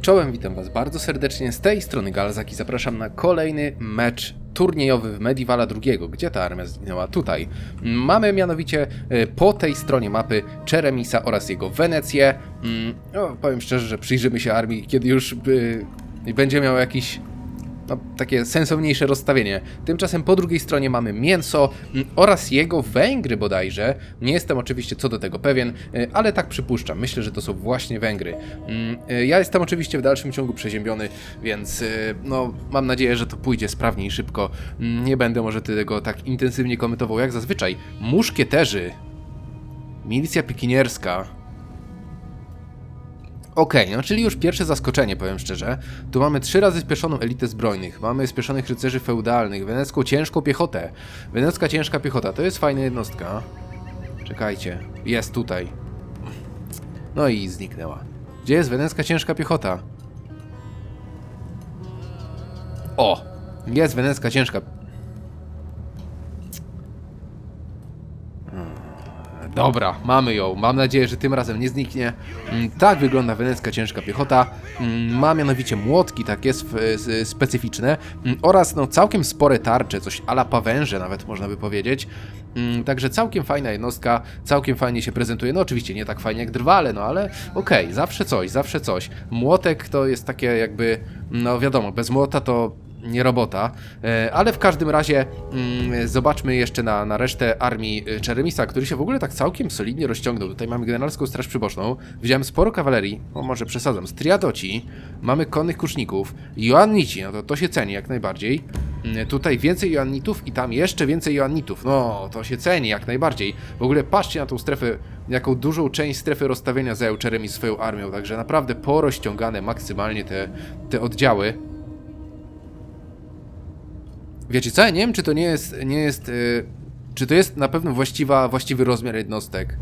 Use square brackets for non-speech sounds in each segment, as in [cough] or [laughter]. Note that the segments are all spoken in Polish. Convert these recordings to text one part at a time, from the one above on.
Czołem, witam Was bardzo serdecznie. Z tej strony Galzak i zapraszam na kolejny mecz turniejowy w Medivala II. Gdzie ta armia zginęła? Tutaj. Mamy mianowicie e, po tej stronie mapy Czeremisa oraz jego Wenecję. No, powiem szczerze, że przyjrzymy się armii, kiedy już e, będzie miał jakiś no, takie sensowniejsze rozstawienie. Tymczasem po drugiej stronie mamy mięso mm, oraz jego Węgry bodajże. Nie jestem oczywiście co do tego pewien, y, ale tak przypuszczam. Myślę, że to są właśnie Węgry. Mm, y, Ja jestem oczywiście w dalszym ciągu przeziębiony, więc y, no, mam nadzieję, że to pójdzie sprawnie i szybko. Mm, Nie będę może tego tak intensywnie komentował jak zazwyczaj. Muszkieterzy. Milicja pikinierska. Okej, no czyli już pierwsze zaskoczenie, powiem szczerze. Tu mamy trzy razy spieszoną elitę zbrojnych, mamy spieszonych rycerzy feudalnych, wenecką ciężką piechotę. Wenecka ciężka piechota, to jest fajna jednostka. Czekajcie, jest tutaj. No i zniknęła. Gdzie jest wenecka ciężka piechota? O! Jest wenecka ciężka Dobra, mamy ją. Mam nadzieję, że tym razem nie zniknie. Mm, Tak wygląda wenecka ciężka piechota. Mm, Ma mianowicie młotki takie specyficzne mm, oraz no, całkiem spore tarcze, coś ala pawęże nawet można by powiedzieć. Także całkiem fajna jednostka, całkiem fajnie się prezentuje. No oczywiście nie tak fajnie jak drwale, no ale okej, zawsze coś, zawsze coś. Młotek to jest takie jakby, no wiadomo, bez młota to nie robota, E, ale w każdym razie mm, zobaczmy jeszcze na, na resztę armii e, Czeremisa, który się w ogóle tak całkiem solidnie rozciągnął. Tutaj mamy generalską straż przyboczną, widziałem sporo kawalerii, o może przesadzam, striadoci, mamy konnych kuszników, Joannici, no to, to się ceni jak najbardziej. Mm, Tutaj więcej Joannitów i tam jeszcze więcej Joannitów, no to się ceni jak najbardziej. W ogóle patrzcie na tą strefę, jaką dużą część strefy rozstawienia zajął Czeremis swoją armią, także naprawdę porozciągane maksymalnie te, te oddziały. Wiecie co, ja nie wiem, czy to nie jest, nie jest, y, czy to jest na pewno właściwa, właściwy rozmiar jednostek.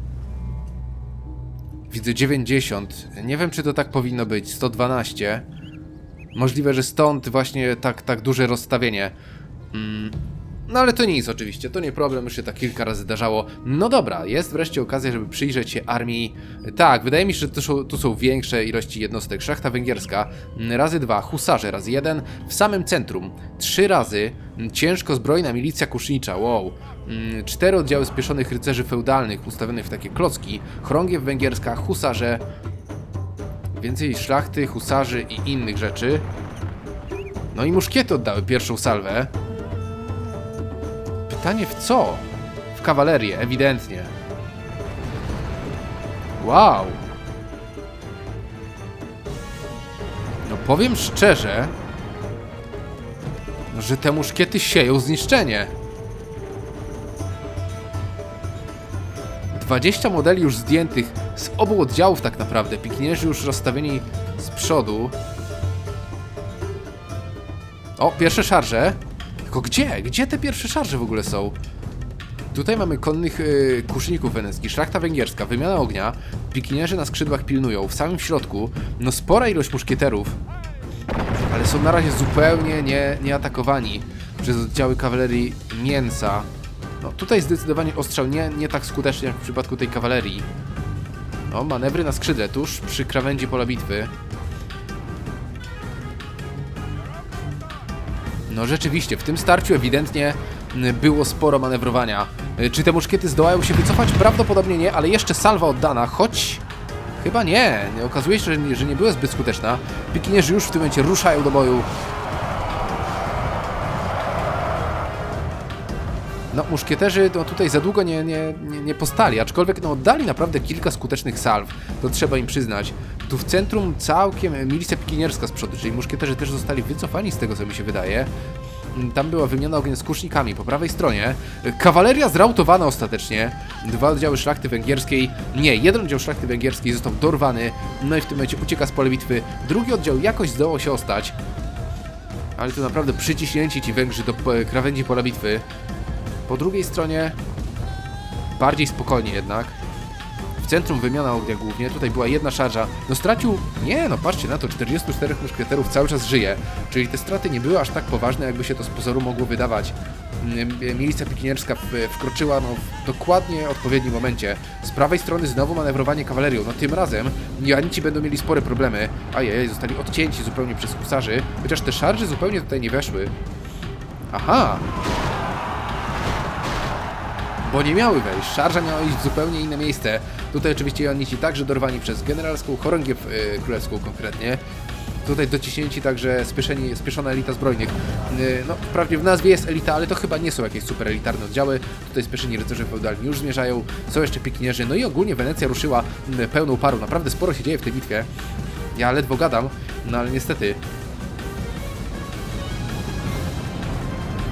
Widzę 90, nie wiem, czy to tak powinno być, 112. Możliwe, że stąd właśnie tak, tak duże rozstawienie. Mm. No ale to nic oczywiście, to nie problem, już się tak kilka razy zdarzało. No dobra, jest wreszcie okazja, żeby przyjrzeć się armii. Tak, wydaje mi się, że tu są, tu są większe ilości jednostek. Szlachta węgierska, razy dwa, husarze, razy jeden, w samym centrum, trzy razy, ciężko zbrojna milicja kusznicza, wow. Mm, Cztery oddziały spieszonych rycerzy feudalnych ustawionych w takie klocki, chorągiew węgierska, husarze, więcej szlachty, husarzy i innych rzeczy. No i muszkiety oddały pierwszą salwę. Pytanie w co? W kawalerię, ewidentnie. Wow. No powiem szczerze, że te muszkiety sieją zniszczenie. 20 modeli już zdjętych z obu oddziałów tak naprawdę. Pikinierzy już rozstawieni z przodu. O, pierwsze szarże. Tylko gdzie? Gdzie te pierwsze szarże w ogóle są? Tutaj mamy konnych yy, kuszników weneckich, szlachta węgierska, wymiana ognia, pikinierzy na skrzydłach pilnują, w samym środku, no spora ilość muszkieterów, ale są na razie zupełnie nie, nieatakowani przez oddziały kawalerii mięsa. No tutaj zdecydowanie ostrzał nie, nie tak skutecznie jak w przypadku tej kawalerii. No, manewry na skrzydle, tuż przy krawędzi pola bitwy. No rzeczywiście, w tym starciu ewidentnie było sporo manewrowania. Y, Czy te muszkiety zdołają się wycofać? Prawdopodobnie nie, ale jeszcze salwa oddana, choć... Chyba nie okazuje się, że nie, że nie była zbyt skuteczna. Pikinierzy już w tym momencie ruszają do boju. No, muszkieterzy no, tutaj za długo nie, nie, nie, nie postali, aczkolwiek no, oddali naprawdę kilka skutecznych salw, to trzeba im przyznać. Tu w centrum całkiem milicja pikinierska z przodu, czyli muszkieterzy też zostali wycofani z tego, co mi się wydaje. Mm, Tam była wymiana ognia z kusznikami po prawej stronie. Kawaleria zrautowana ostatecznie. Dwa oddziały szlachty węgierskiej. Nie, jeden oddział szlachty węgierskiej został dorwany. No i w tym momencie ucieka z pola bitwy. Drugi oddział jakoś zdołał się ostać. Ale tu naprawdę przyciśnięci ci Węgrzy do e, krawędzi pola bitwy. Po drugiej stronie bardziej spokojnie jednak. W centrum wymiana ognia głównie, tutaj była jedna szarża. No stracił, nie no patrzcie na to, 44 muszkieterów cały czas żyje, czyli te straty nie były aż tak poważne, jakby się to z pozoru mogło wydawać. mm, milicja pikinierska w- wkroczyła no, w dokładnie odpowiednim momencie. Z prawej strony znowu manewrowanie kawalerią. No tym razem Joanici będą mieli spore problemy. Ajajaj, zostali odcięci zupełnie przez husarzy, chociaż te szarże zupełnie tutaj nie weszły. Aha! Bo nie miały wejść. Szarża miała iść w zupełnie inne miejsce. Tutaj oczywiście Joannici także dorwani przez generalską chorągiew y, królewską konkretnie. Tutaj dociśnięci także spieszeni, spieszona elita zbrojnych. Y, no, wprawdzie w nazwie jest elita, ale to chyba nie są jakieś super elitarne oddziały. Tutaj spieszeni rycerze feudalni już zmierzają. Są jeszcze pikinierzy. No i ogólnie Wenecja ruszyła pełną parą. Naprawdę sporo się dzieje w tej bitwie. Ja ledwo gadam, no ale niestety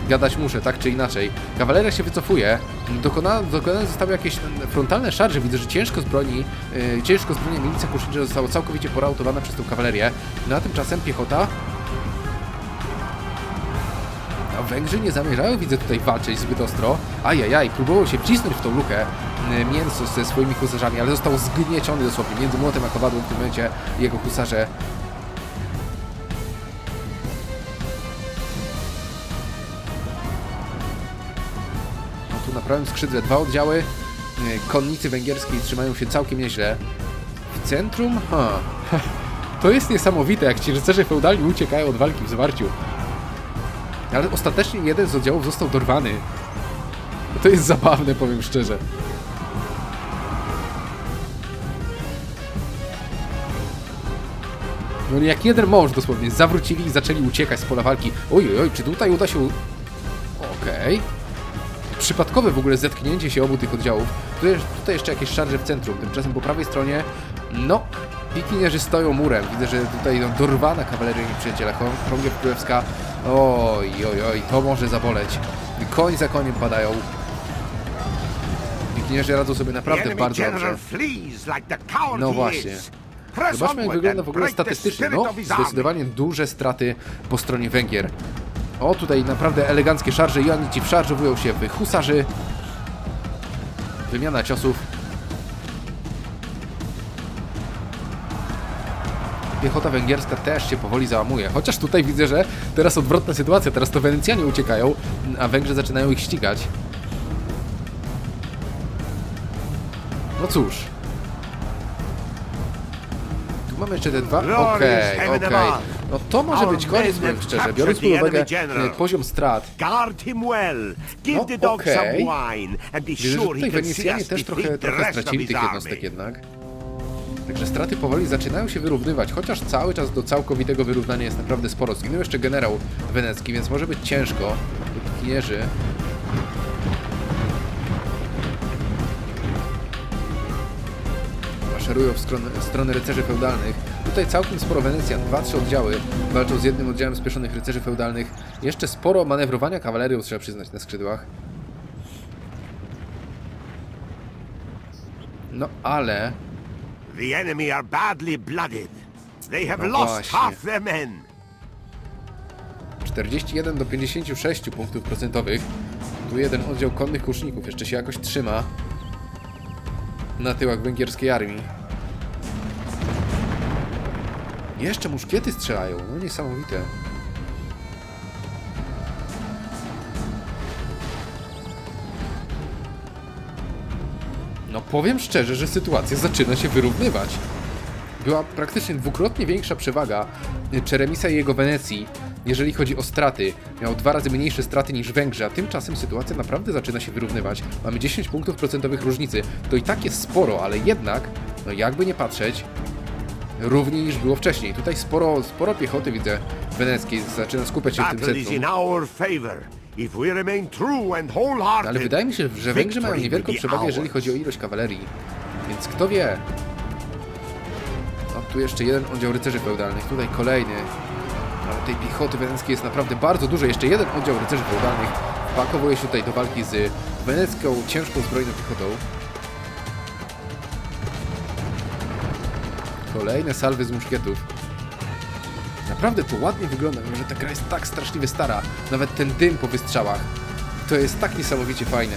gadać muszę, tak czy inaczej. Kawaleria się wycofuje. Dokona, dokonane zostały jakieś frontalne szarże. Widzę, że ciężko zbroni, yy, ciężko zbrojna milicja kusznicza została całkowicie porautowana przez tą kawalerię. No a tymczasem piechota... A Węgrzy nie zamierzają, widzę, tutaj walczyć zbyt ostro. Ajajaj, próbował się wcisnąć w tą lukę yy, mięso ze swoimi husarzami, ale został zgnieciony dosłownie między młotem a kowadłem w tym momencie. Jego husarze prawym skrzydle dwa oddziały. e, Konnicy węgierskiej trzymają się całkiem nieźle. W centrum? Ha. [laughs] To jest niesamowite, jak ci rycerze feudalni uciekają od walki w zwarciu. Ale ostatecznie jeden z oddziałów został dorwany. To jest zabawne, powiem szczerze. No jak jeden mąż dosłownie zawrócili i zaczęli uciekać z pola walki. Oj, oj, oj, czy tutaj uda się... Okej przypadkowe w ogóle zetknięcie się obu tych oddziałów. Tutaj, tutaj jeszcze jakieś szarże w centrum. Tymczasem po prawej stronie, no, pikinierzy stoją murem. Widzę, że tutaj no, dorwana kawaleria nieprzyjaciela. Chor- Chorągiew Królewska. Oj, oj, oj, to może zaboleć. Koń za koniem padają. Pikinierzy radzą sobie naprawdę bardzo dobrze. No właśnie. Zobaczmy jak wygląda w ogóle statystycznie. No, zdecydowanie duże straty po stronie Węgier. O, tutaj naprawdę eleganckie szarże. Joannici wszarżowują się w husarzy. Wymiana ciosów. Piechota węgierska też się powoli załamuje. Chociaż tutaj widzę, że teraz odwrotna sytuacja. Teraz to Wenecjanie uciekają, a Węgrzy zaczynają ich ścigać. No cóż. Tu mamy jeszcze te dwa. Okej, heaven okej. above. No to może być koniec, powiem szczerze. Biorąc pod uwagę e, poziom strat. Guard him well. Give No, the dog some okej. wine and be Widzę, że sure he tutaj can see Wenecjanie us też trochę, defeat the trochę rest of stracili his tych army. jednostek jednak. Także straty powoli zaczynają się wyrównywać, chociaż cały czas do całkowitego wyrównania jest naprawdę sporo. Zginął jeszcze generał wenecki, więc może być ciężko. Pikinierzy. Maszerują w stronę, w stronę rycerzy feudalnych. Tutaj całkiem sporo Wenecja, dwa, trzy oddziały walczą z jednym oddziałem spieszonych rycerzy feudalnych. Jeszcze sporo manewrowania kawalerią, trzeba przyznać, na skrzydłach. No ale The enemy are badly blooded. They have No lost half their men. 41 do 56 punktów procentowych. Tu jeden oddział konnych kuszników jeszcze się jakoś trzyma na tyłach węgierskiej armii. Jeszcze muszkiety strzelają, no niesamowite. No powiem szczerze, że sytuacja zaczyna się wyrównywać. Była praktycznie dwukrotnie większa przewaga Czeremisa i jego Wenecji, jeżeli chodzi o straty. Miał dwa razy mniejsze straty niż Węgrzy, a tymczasem sytuacja naprawdę zaczyna się wyrównywać. Mamy 10 punktów procentowych różnicy. To i tak jest sporo, ale jednak, no jakby nie patrzeć, równiej niż było wcześniej. Tutaj sporo, sporo piechoty widzę weneckiej, zaczyna skupiać się w tym centrum. Ale wydaje mi się, że Węgrzy mają niewielką przewagę, jeżeli chodzi o ilość kawalerii. Więc kto wie? O, tu jeszcze jeden oddział rycerzy feudalnych, tutaj kolejny. Ale tej piechoty weneckiej jest naprawdę bardzo dużo. Jeszcze jeden oddział rycerzy feudalnych pakowuje się tutaj do walki z wenecką ciężką zbrojną piechotą. Kolejne salwy z muszkietów. Naprawdę to ładnie wygląda, mimo że ta gra jest tak straszliwie stara. Nawet ten dym po wystrzałach. To jest tak niesamowicie fajne.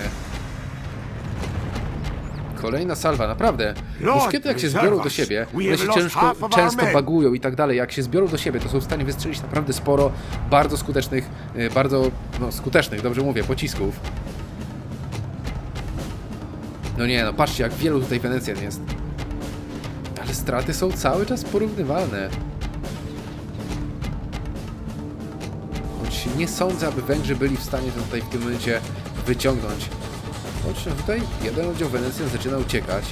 Kolejna salwa, naprawdę. Muszkiety jak się zbiorą do siebie, one się ciężko, często bagują i tak dalej. Jak się zbiorą do siebie, to są w stanie wystrzelić naprawdę sporo bardzo skutecznych, e, bardzo no, skutecznych, dobrze mówię, pocisków. No nie no, patrzcie jak wielu tutaj Wenecjan jest. Ale straty są cały czas porównywalne. Choć nie sądzę, aby Węgrzy byli w stanie to tutaj w tym momencie wyciągnąć. Choć tutaj jeden oddział Wenecjan zaczyna uciekać.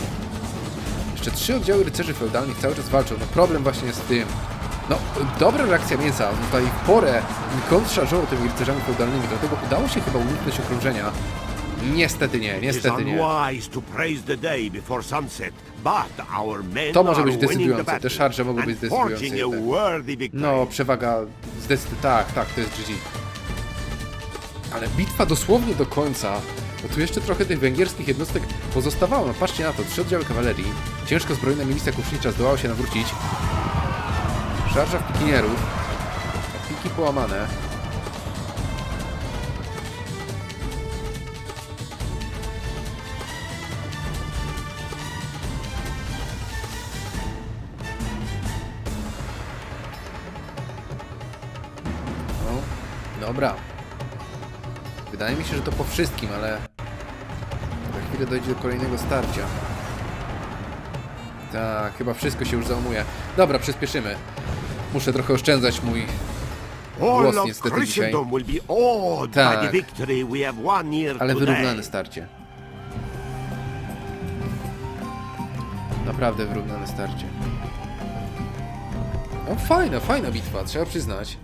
Jeszcze trzy oddziały rycerzy feudalnych cały czas walczą. No problem właśnie jest tym. No, dobra reakcja mięsa. Tutaj porę kontrszarżował tymi rycerzami feudalnymi, dlatego udało się chyba uniknąć okrążenia. Niestety nie, niestety nie. to może być decydujące. Te szarże mogą być decydujące jednak. victory. No, przewaga zdecydowanie. Tak, tak, to jest GG. Ale bitwa dosłownie do końca. Bo tu jeszcze trochę tych węgierskich jednostek pozostawało. No patrzcie na to, trzy oddziały kawalerii. Ciężko zbrojna milicja kusznicza zdołała się nawrócić. Szarża w pikinierów. Piki połamane. Dobra. Wydaje mi się, że to po wszystkim, ale za chwilę dojdzie do kolejnego starcia. Tak, chyba wszystko się już załamuje. Dobra, przyspieszymy. Muszę trochę oszczędzać mój głos niestety dzisiaj. Tak. Ale wyrównane starcie. Naprawdę wyrównane starcie. No fajna, fajna bitwa, trzeba przyznać.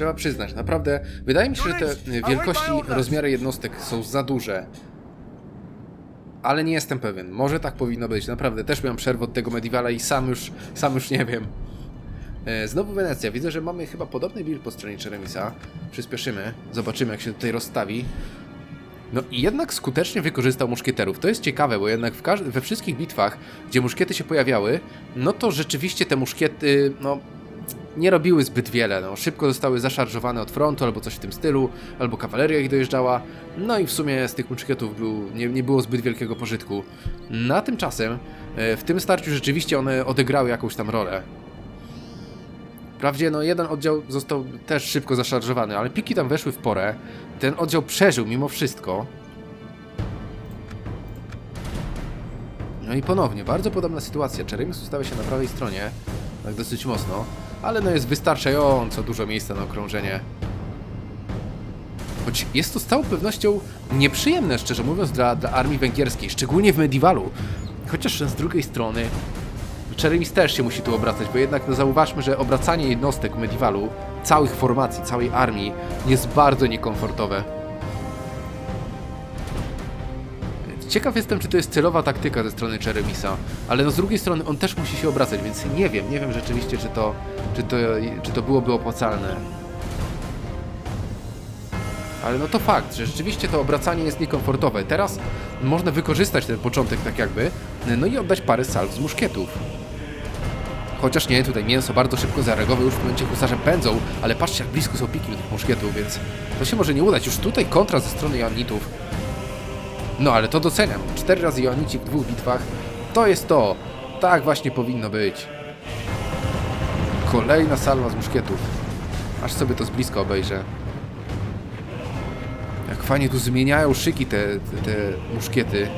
Trzeba przyznać, naprawdę, wydaje mi się, że te y, wielkości, rozmiary jednostek są za duże. Ale nie jestem pewien. Może tak powinno być. Naprawdę, też miałem przerwę od tego Medievala i sam już, sam już nie wiem. E, Znowu Wenecja. Widzę, że mamy chyba podobny build po stronie Czeremisa. Przyspieszymy. Zobaczymy, jak się tutaj rozstawi. No i jednak skutecznie wykorzystał muszkieterów. To jest ciekawe, bo jednak we wszystkich bitwach, gdzie muszkiety się pojawiały, no to rzeczywiście te muszkiety, no nie robiły zbyt wiele. No. Szybko zostały zaszarżowane od frontu, albo coś w tym stylu, albo kawaleria ich dojeżdżała. No i w sumie z tych muszkietów był, nie, nie było zbyt wielkiego pożytku. Na tymczasem e, w tym starciu rzeczywiście one odegrały jakąś tam rolę. Wprawdzie no jeden oddział został też szybko zaszarżowany, ale piki tam weszły w porę. Ten oddział przeżył mimo wszystko. No i ponownie, bardzo podobna sytuacja. Czeremis ustawia się na prawej stronie, tak dosyć mocno, ale no jest wystarczająco dużo miejsca na okrążenie. Choć jest to z całą pewnością nieprzyjemne, szczerze mówiąc, dla, dla armii węgierskiej, szczególnie w Medievalu. Chociaż z drugiej strony Czeremis też się musi tu obracać, bo jednak no zauważmy, że obracanie jednostek Medievalu, całych formacji, całej armii jest bardzo niekomfortowe. Ciekaw jestem, czy to jest celowa taktyka ze strony Cheremisa, ale no z drugiej strony on też musi się obracać, więc nie wiem, nie wiem rzeczywiście, czy to, czy to, czy to byłoby opłacalne. Ale no to fakt, że rzeczywiście to obracanie jest niekomfortowe. Teraz można wykorzystać ten początek tak jakby, no i oddać parę salw z muszkietów. Chociaż nie, tutaj mięso bardzo szybko zareagowało, już w momencie husarze pędzą, ale patrzcie jak blisko są piki do tych muszkietów, więc to się może nie udać. Już tutaj kontra ze strony Joannitów. No ale to doceniam. Cztery razy Joannici w dwóch bitwach. To jest to. Tak właśnie powinno być. Kolejna salwa z muszkietów. Aż sobie to z bliska obejrzę. Jak fajnie tu zmieniają szyki te, te, te muszkiety.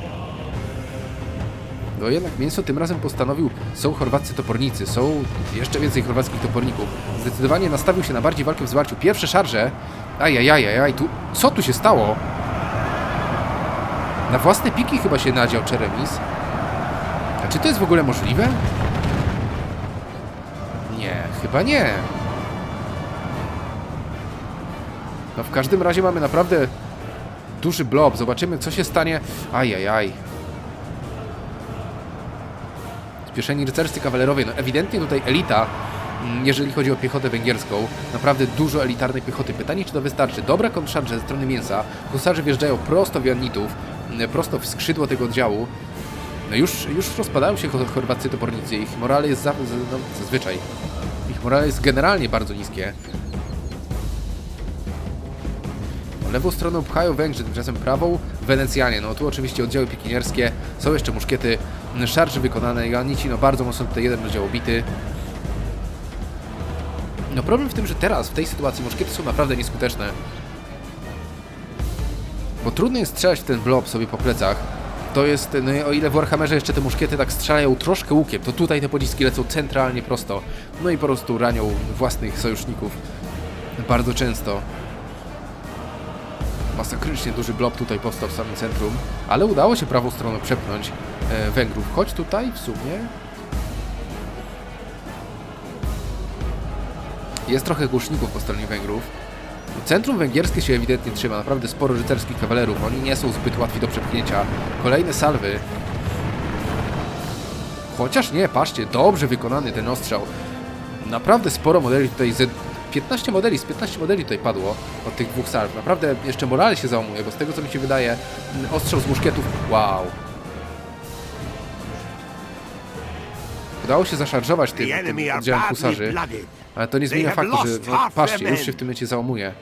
No jednak mięso tym razem postanowił, są chorwaccy topornicy, są jeszcze więcej chorwackich toporników. Zdecydowanie nastawił się na bardziej walkę w zwarciu. Pierwsze szarże. Ajajajajaj, tu... Co tu się stało? Na własne piki chyba się nadział Czeremis. A czy to jest w ogóle możliwe? Nie, chyba nie. No w każdym razie mamy naprawdę duży blob. Zobaczymy co się stanie. Ajajaj. Spieszeni rycerscy kawalerowie. No ewidentnie tutaj elita, mm, jeżeli chodzi o piechotę węgierską. Naprawdę dużo elitarnej piechoty. Pytanie czy to wystarczy. Dobra kontrszarże ze strony mięsa. Husarze wjeżdżają prosto w Joannitów. Prosto w skrzydło tego oddziału. No już, już rozpadają się cho- chorwaccy topornicy. Ich morale jest za, no, zazwyczaj. Ich morale jest generalnie bardzo niskie. Lewą stroną pchają Węgrzy, tymczasem prawą Wenecjanie. No tu oczywiście oddziały pikinierskie, są jeszcze muszkiety, szarże wykonane, Joannici no bardzo mocno tutaj jeden oddział obity. No problem w tym, że teraz, w tej sytuacji muszkiety są naprawdę nieskuteczne. Bo trudno jest strzelać w ten blob sobie po plecach. To jest, no o ile w Warhammerze jeszcze te muszkiety tak strzelają troszkę łukiem, to tutaj te pociski lecą centralnie prosto. No i po prostu ranią własnych sojuszników. Bardzo często. Masakrycznie duży blob tutaj powstał w samym centrum, ale udało się prawą stroną przepchnąć e, Węgrów. Choć tutaj w sumie jest trochę głośników po stronie Węgrów. Centrum węgierskie się ewidentnie trzyma, naprawdę sporo rycerskich kawalerów, oni nie są zbyt łatwi do przepchnięcia. Kolejne salwy. Chociaż nie, patrzcie, dobrze wykonany ten ostrzał. Naprawdę sporo modeli tutaj, z 15 modeli, z 15 modeli tutaj padło od tych dwóch salw. Naprawdę jeszcze morale się załamuje, bo z tego co mi się wydaje, ostrzał z muszkietów, wow. Udało się zaszarżować tym, tym oddziałem husarzy. Ale to nie zmienia faktu, że no, patrzcie, już się w tym momencie załamuje.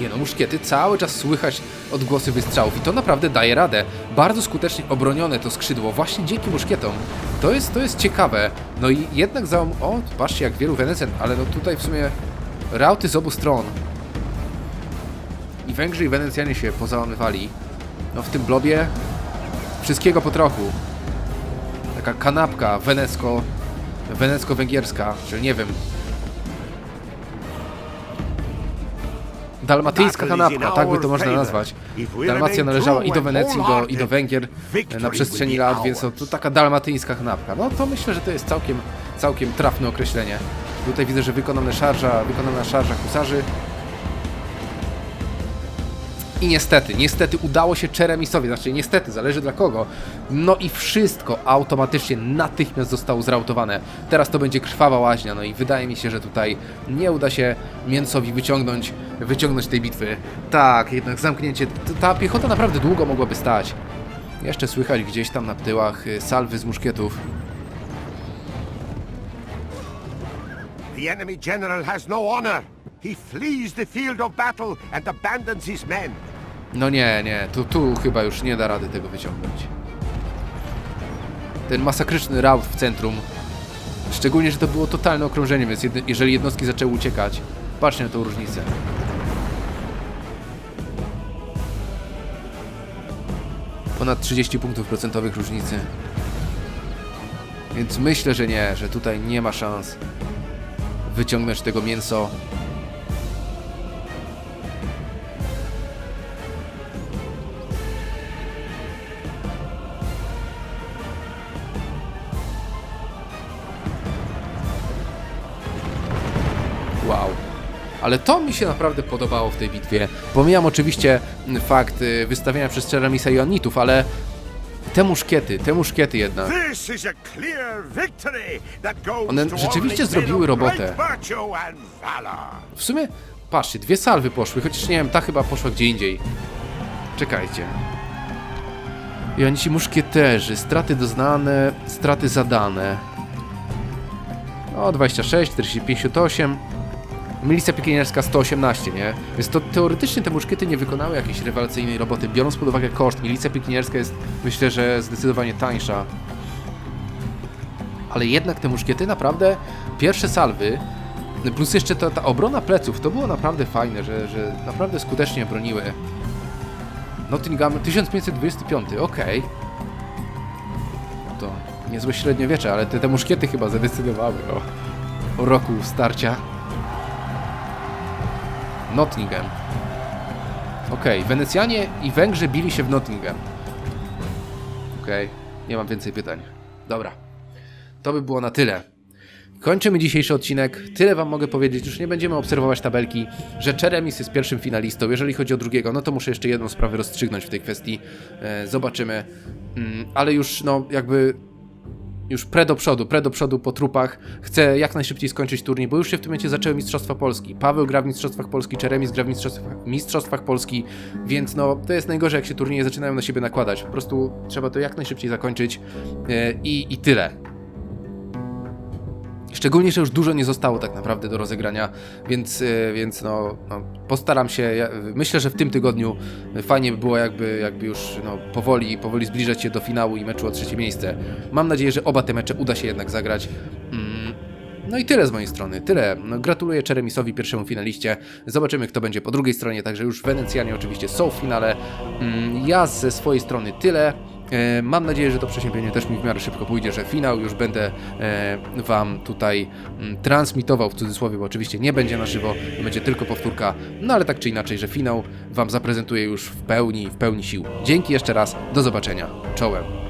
Nie no, muszkiety cały czas słychać odgłosy wystrzałów i to naprawdę daje radę. Bardzo skutecznie obronione to skrzydło właśnie dzięki muszkietom. To jest, to jest ciekawe. No i jednak załam... O, patrzcie jak wielu Wenecjan, ale no tutaj w sumie rauty z obu stron. I Węgrzy i Wenecjanie się pozałamywali. No w tym blobie wszystkiego po trochu. Taka kanapka wenecko, wenecko-węgierska, czyli nie wiem. Dalmatyjska kanapka, tak by to można nazwać. Dalmacja należała i do Wenecji, i do, i do Węgier e, na przestrzeni lat, więc to taka dalmatyjska kanapka. No to myślę, że to jest całkiem, całkiem trafne określenie. Tutaj widzę, że wykonana szarża, wykonana szarża husarzy. I niestety, niestety udało się Czeremisowi, znaczy niestety, zależy dla kogo. No i wszystko automatycznie natychmiast zostało zrautowane. Teraz to będzie krwawa łaźnia, no i wydaje mi się, że tutaj nie uda się Mięcowi wyciągnąć, wyciągnąć tej bitwy. Tak, jednak zamknięcie, ta piechota naprawdę długo mogłaby stać. Jeszcze słychać gdzieś tam na tyłach y, salwy z muszkietów. The enemy general has no honor. He flees the field of battle and abandons his men. No nie, nie, tu, tu chyba już nie da rady tego wyciągnąć. Ten masakryczny raut w centrum. Szczególnie, że to było totalne okrążenie, więc jeżeli jednostki zaczęły uciekać, patrzcie na tą różnicę. Ponad 30 punktów procentowych różnicy. Więc myślę, że nie, że tutaj nie ma szans wyciągnąć tego mięso Ale to mi się naprawdę podobało w tej bitwie. Pomijam oczywiście fakt y, wystawienia przez Ceramisa Joannitów, ale te muszkiety, te muszkiety jednak. One rzeczywiście zrobiły robotę. W sumie, patrzcie, dwie salwy poszły, chociaż nie wiem, ta chyba poszła gdzie indziej. Czekajcie. I oni ci muszkieterzy, straty doznane, straty zadane. O, 26, 40, 58. Milicja pikinierska 118, nie? Więc to teoretycznie te muszkiety nie wykonały jakiejś rewelacyjnej roboty, biorąc pod uwagę koszt. Milicja pikinierska jest, myślę, że zdecydowanie tańsza. Ale jednak te muszkiety naprawdę, pierwsze salwy, plus jeszcze ta, ta obrona pleców, to było naprawdę fajne, że, że naprawdę skutecznie broniły. Nottingham 1525, okej. To niezłe średniowiecze, ale te, te muszkiety chyba zadecydowały o, o roku starcia. Nottingham. Okej, Wenecjanie i Węgrzy bili się w Nottingham. Okej, nie mam więcej pytań. Dobra. To by było na tyle. Kończymy dzisiejszy odcinek. Tyle wam mogę powiedzieć. Już nie będziemy obserwować tabelki, że Cheremis jest pierwszym finalistą. Jeżeli chodzi o drugiego, no to muszę jeszcze jedną sprawę rozstrzygnąć w tej kwestii. E, zobaczymy. Mm, ale już, no, jakby już pre do przodu, pre do przodu po trupach. Chcę jak najszybciej skończyć turniej, bo już się w tym momencie zaczęły Mistrzostwa Polski. Paweł gra w Mistrzostwach Polski, Czeremis gra w Mistrzostwach, mistrzostwach Polski, więc no to jest najgorzej, jak się turnieje zaczynają na siebie nakładać. Po prostu trzeba to jak najszybciej zakończyć e, i, i tyle. Szczególnie, że już dużo nie zostało tak naprawdę do rozegrania, więc, e, więc no, no postaram się. Ja, myślę, że w tym tygodniu fajnie by było jakby, jakby już no, powoli, powoli zbliżać się do finału i meczu o trzecie miejsce. Mam nadzieję, że oba te mecze uda się jednak zagrać. Mm, no i tyle z mojej strony, tyle. No, gratuluję Czeremisowi, pierwszemu finaliście. Zobaczymy, kto będzie po drugiej stronie, także już Wenecjanie oczywiście są w finale. Mm, Ja ze swojej strony tyle. E, Mam nadzieję, że to przeziębienie też mi w miarę szybko pójdzie, że finał już będę e, Wam tutaj mm, transmitował w cudzysłowie, bo oczywiście nie będzie na żywo, będzie tylko powtórka, no ale tak czy inaczej, że finał Wam zaprezentuję już w pełni, w pełni sił. Dzięki jeszcze raz, do zobaczenia, czołem.